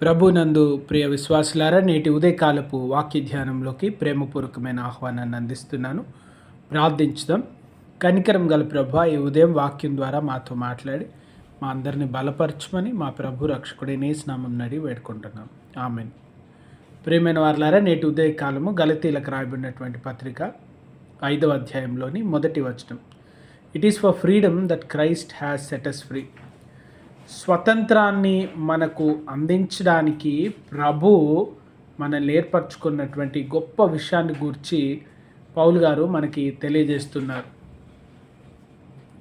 ప్రభునందు ప్రియ విశ్వాసులారా నేటి ఉదయకాలపు వాక్య ధ్యానంలోకి ప్రేమపూర్వకమైన ఆహ్వానాన్ని అందిస్తున్నాను. ప్రార్థించుదాం. కనికరం గల ప్రభు ఈ ఉదయం వాక్యం ద్వారా మాతో మాట్లాడి మా అందరిని బలపరచమని మా ప్రభు రక్షకుడి స్నామం నడి వేడుకుంటున్నాం. ఆమెన్. ప్రియమైన వారులారా నేటి ఉదయకాలము గలతీలకు రాయబడినటువంటి పత్రిక ఐదవ అధ్యాయంలోని మొదటి వచనం. It is for freedom that Christ has set us free స్వతంత్రాన్ని మనకు అందించడానికి ప్రభు మనల్ని ఏర్పరచుకున్నటువంటి గొప్ప విషయాన్ని గురించి పౌలు గారు మనకి తెలియజేస్తున్నారు.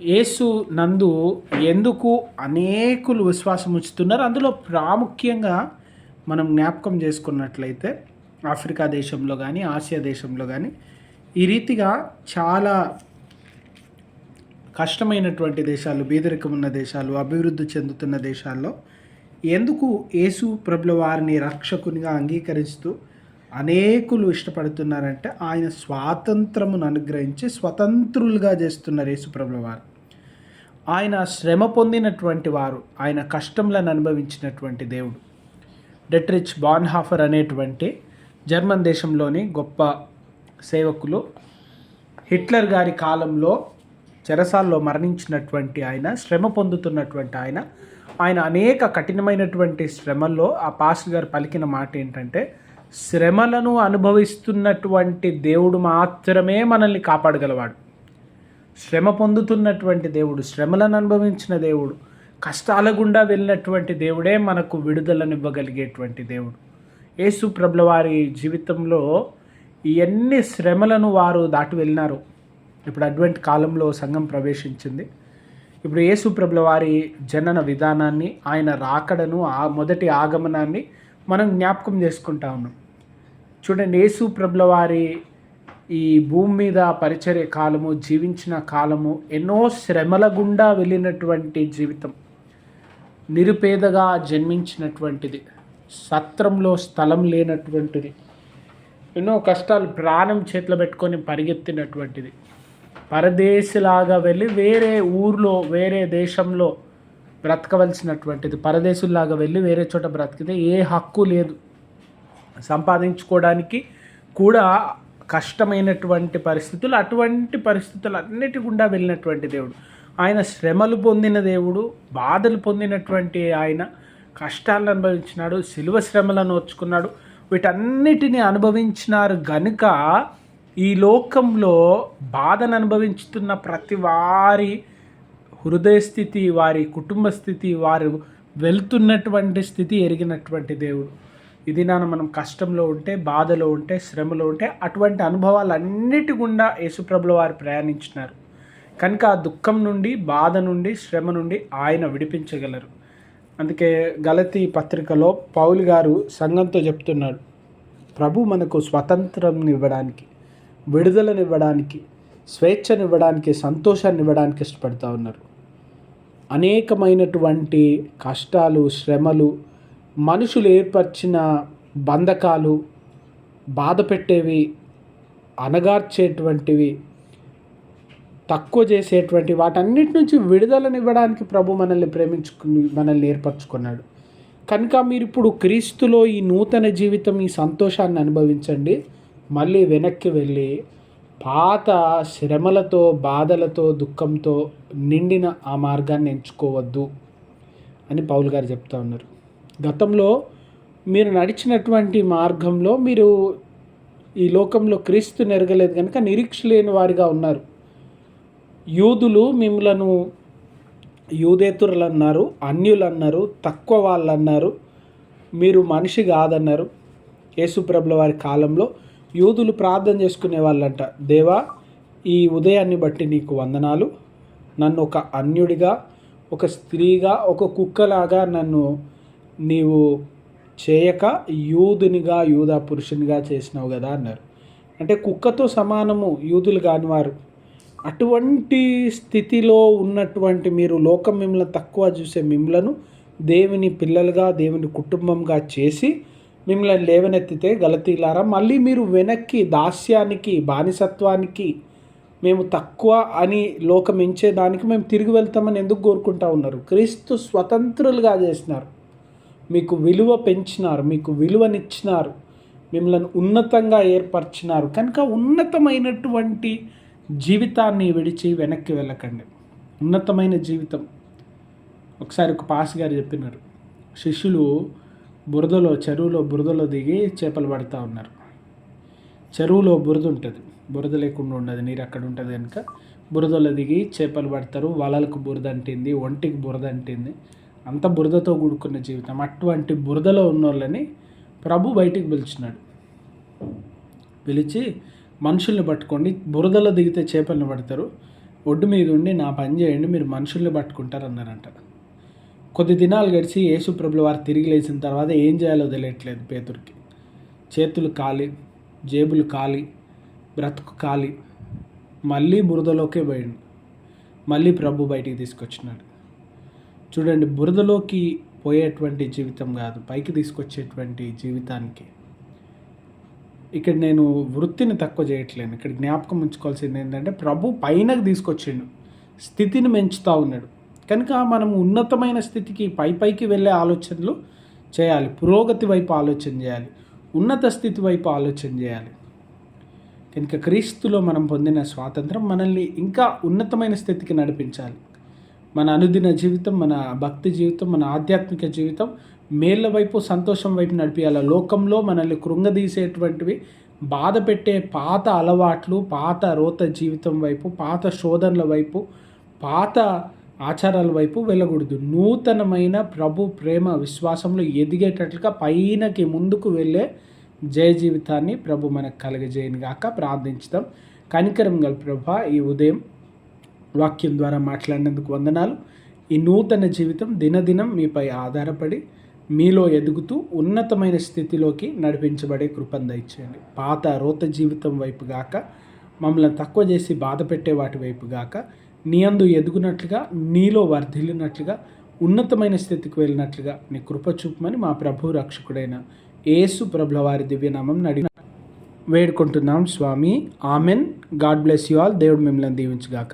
యేసు నందు ఎందుకు అనేకులు విశ్వాసం ఉంచుతున్నారు? అందులో ప్రాముఖ్యంగా మనం జ్ఞాపకం చేసుకున్నట్లయితే ఆఫ్రికా దేశంలో కానీ ఆసియా దేశంలో కానీ ఈ రీతిగా చాలా కష్టమైనటువంటి దేశాలు బీదరికం ఉన్న దేశాలు అభివృద్ధి చెందుతున్న దేశాల్లో ఎందుకు యేసు ప్రభుల వారిని రక్షకునిగా అంగీకరిస్తూ అనేకులు ఇష్టపడుతున్నారంటే ఆయన స్వాతంత్రమును అనుగ్రహించి స్వతంత్రులుగా చేస్తున్నారు యేసు ప్రభుల వారు. ఆయన శ్రమ పొందినటువంటి వారు ఆయన కష్టంలను అనుభవించినటువంటి దేవుడు. డెట్రిచ్ బాన్హాఫర్ అనేటువంటి జర్మన్ దేశంలోని గొప్ప సేవకులు హిట్లర్ గారి కాలంలో చెరసాల్లో మరణించినటువంటి ఆయన శ్రమ పొందుతున్నటువంటి ఆయన. ఆయన అనేక కఠినమైనటువంటి శ్రమల్లో ఆ పాస్టర్ గారు పలికిన మాట ఏంటంటే శ్రమలను అనుభవిస్తున్నటువంటి దేవుడు మాత్రమే మనల్ని కాపాడగలవాడు. శ్రమ పొందుతున్నటువంటి దేవుడు శ్రమలను అనుభవించిన దేవుడు కష్టాల గుండా వెళ్ళినటువంటి దేవుడే మనకు విడుదలనివ్వగలిగేటువంటి దేవుడు. యేసు ప్రభుల వారి జీవితంలో ఎన్ని శ్రమలను వారు దాటి వెళ్ళినారు ఇప్పుడు అడ్వెంట్ కాలంలో సంఘం ప్రవేశించింది. ఇప్పుడు యేసుప్రభుల వారి జనన విధానాన్ని ఆయన రాకడను ఆ మొదటి ఆగమనాన్ని మనం జ్ఞాపకం చేసుకుంటా ఉన్నాం. చూడండి యేసుప్రభుల వారి ఈ భూమి మీద పరిచర్య కాలము జీవించిన కాలము ఎన్నో శ్రమల గుండా వెళ్ళినటువంటి జీవితం. నిరుపేదగా జన్మించినటువంటిది. సత్రంలో స్థలం లేనటువంటిది. ఎన్నో కష్టాలు ప్రాణం చేతిలో పెట్టుకొని పరిగెత్తినటువంటిది. పరదేశులాగా వెళ్ళి వేరే ఊర్లో వేరే దేశంలో బ్రతకవలసినటువంటిది. పరదేశుల్లాగా వెళ్ళి వేరే చోట బ్రతికితే ఏ హక్కు లేదు. సంపాదించుకోవడానికి కూడా కష్టమైనటువంటి పరిస్థితులు అటువంటి పరిస్థితులు అన్నిటి గుండా వెళ్ళినటువంటి దేవుడు. ఆయన శ్రమలు పొందిన దేవుడు బాధలు పొందినటువంటి ఆయన కష్టాలను అనుభవించినాడు శిలువ శ్రమలను వచ్చుకున్నాడు వీటన్నిటిని అనుభవించినారు గనుక ఈ లోకంలో బాధను అనుభవించుతున్న ప్రతి వారి హృదయ స్థితి వారి కుటుంబ స్థితి వారు వెళ్తున్నటువంటి స్థితి ఎరిగినటువంటి దేవుడు. ఇది నాన్న మనం కష్టంలో ఉంటే బాధలో ఉంటే శ్రమలో ఉంటే అటువంటి అనుభవాలన్నిటి గుండా యేసుప్రభుల వారు ప్రయాణించినారు. కనుక ఆ దుఃఖం నుండి బాధ నుండి శ్రమ నుండి ఆయన విడిపించగలరు. అందుకే గలతీ పత్రికలో పౌలు గారు సంఘంతో చెప్తున్నాడు ప్రభు మనకు స్వతంత్రం ఇవ్వడానికి విడుదలనివ్వడానికి స్వేచ్ఛనివ్వడానికి సంతోషాన్ని ఇవ్వడానికి ఇష్టపడుతూ ఉన్నారు. అనేకమైనటువంటి కష్టాలు శ్రమలు మనుషులు ఏర్పరిచిన బంధకాలు బాధ పెట్టేవి అనగార్చేటువంటివి తక్కువ చేసేటువంటి వాటన్నిటి నుంచి విడుదలనివ్వడానికి ప్రభు మనల్ని ప్రేమించుకుని మనల్ని ఏర్పరచుకున్నాడు. కనుక మీరు ఇప్పుడు క్రీస్తులో ఈ నూతన జీవితం ఈ సంతోషాన్ని అనుభవించండి. మళ్ళీ వెనక్కి వెళ్ళి పాత శ్రమలతో బాధలతో దుఃఖంతో నిండిన ఆ మార్గాన్ని ఎంచుకోవద్దు అని పౌల్ గారు చెప్తా ఉన్నారు. గతంలో మీరు నడిచినటువంటి మార్గంలో మీరు ఈ లోకంలో క్రీస్తు నెరగలేదు కనుక నిరీక్ష లేని వారిగా ఉన్నారు. యూదులు మిమ్మలను యూదేతురులు అన్నారు అన్యులు అన్నారు తక్కువ వాళ్ళు అన్నారు మీరు మనిషి కాదన్నారు. యేసుప్రభుల వారి కాలంలో యూదులు ప్రార్థన చేసుకునే వాళ్ళంట దేవా ఈ ఉదయాన్ని బట్టి నీకు వందనాలు. నన్ను ఒక అన్యుడిగా ఒక స్త్రీగా ఒక కుక్కలాగా నన్ను నీవు చేయక యూదునిగా యూదా పురుషునిగా చేసినావు కదా అన్నారు. అంటే కుక్కతో సమానము యూదులు కానివారు. అటువంటి స్థితిలో ఉన్నటువంటి మీరు లోకం మిమ్మల్ని తక్కువ చూసే మిమ్మలను దేవుని పిల్లలుగా దేవుని కుటుంబంగా చేసి మిమ్మల్ని లేవనెత్తితే గలతీలారా మళ్ళీ మీరు వెనక్కి దాస్యానికి బానిసత్వానికి మేము తక్కువ అని లోకం ఎంచేదానికి మేము తిరిగి వెళ్తామని ఎందుకు కోరుకుంటా ఉన్నారు? క్రీస్తు స్వతంత్రులుగా చేసినారు. మీకు విలువ పెంచినారు మీకు విలువనిచ్చినారు మిమ్మల్ని ఉన్నతంగా ఏర్పరిచినారు. కనుక ఉన్నతమైనటువంటి జీవితాన్ని విడిచి వెనక్కి వెళ్ళకండి. ఉన్నతమైన జీవితం. ఒకసారి ఒక పాస్ గారు చెప్పినారు శిష్యులు బురదలో చెరువులో బురదలో దిగి చేపలు పడుతూ ఉన్నారు. చెరువులో బురద ఉంటుంది. బురద లేకుండా ఉండదు. నీరు అక్కడ ఉంటుంది కనుక బురదలో దిగి చేపలు పడతారు. వలలకు బురద అంటింది ఒంటికి బురద అంటింది. అంత బురదతో కూడుకున్న జీవితం. అటువంటి బురదలో ఉన్న వాళ్ళని ప్రభు బయటికి పిలిచినాడు. పిలిచి మనుషుల్ని పట్టుకోండి. బురదలో దిగితే చేపలను పడతారు. ఒడ్డు మీద ఉండి నా పని చేయండి మీరు మనుషుల్ని పట్టుకుంటారు అన్నారంట కొద్ది దినాలు గడిచి యేసు ప్రభులు వారు తిరిగి లేచిన తర్వాత ఏం చేయాలో తెలియట్లేదు పేతురికి. చేతులు కాలి జేబులు కాలి బ్రతుకు కాలి. మళ్ళీ బురదలోకే పోయిండు. మళ్ళీ ప్రభు బయటికి తీసుకొచ్చినాడు. చూడండి బురదలోకి పోయేటువంటి జీవితం కాదు పైకి తీసుకొచ్చేటువంటి జీవితానికి. ఇక్కడ నేను వృత్తిని తక్కువ చేయట్లేను. ఇక్కడ జ్ఞాపకం ఉంచుకోవాల్సింది ఏంటంటే ప్రభు పైనకు తీసుకొచ్చిండు. స్థితిని పెంచుతూ ఉన్నాడు. కనుక మనం ఉన్నతమైన స్థితికి పై పైకి వెళ్ళే ఆలోచనలు చేయాలి. పురోగతి వైపు ఆలోచన చేయాలి. ఉన్నత స్థితి వైపు ఆలోచన చేయాలి. కనుక క్రీస్తులో మనం పొందిన స్వాతంత్రం మనల్ని ఇంకా ఉన్నతమైన స్థితికి నడిపించాలి. మన అనుదిన జీవితం మన భక్తి జీవితం మన ఆధ్యాత్మిక జీవితం మేళ్ళ వైపు సంతోషం వైపు నడిపించాలి లోకంలో మనల్ని కృంగదీసేటువంటివి బాధ పెట్టే పాత అలవాట్లు పాత రోత జీవితం వైపు పాత శోధనల వైపు పాత ఆచారాల వైపు వెళ్ళకూడదు. నూతనమైన ప్రభు ప్రేమ విశ్వాసంలో ఎదిగేటట్లుగా పైనకి ముందుకు వెళ్ళే జయ జీవితాన్ని ప్రభు మనకు కలగజేయని గాక ప్రార్థించుదాం. కనికరం గల ప్రభ ఈ ఉదయం వాక్యం ద్వారా మాట్లాడినందుకు వందనాలు. ఈ నూతన జీవితం దినదినం మీపై ఆధారపడి మీలో ఎదుగుతూ ఉన్నతమైన స్థితిలోకి నడిపించబడే కృపను దయచేయండి. పాత రోత జీవితం వైపు గాక మమ్మల్ని తక్కువ చేసి బాధ పెట్టే వాటి వైపు గాక నీయందు ఎదుగునట్లుగా నీలో వర్ధిల్లినట్లుగా ఉన్నతమైన స్థితికి వెళ్ళినట్లుగా నీ కృప చూపమని మా ప్రభు రక్షకుడైన యేసు ప్రభుల వారి దివ్యనామం నడి వేడుకుంటున్నాం. స్వామి amen. God bless you all. దేవుడు మిమ్మల్ని దీవించుగాక.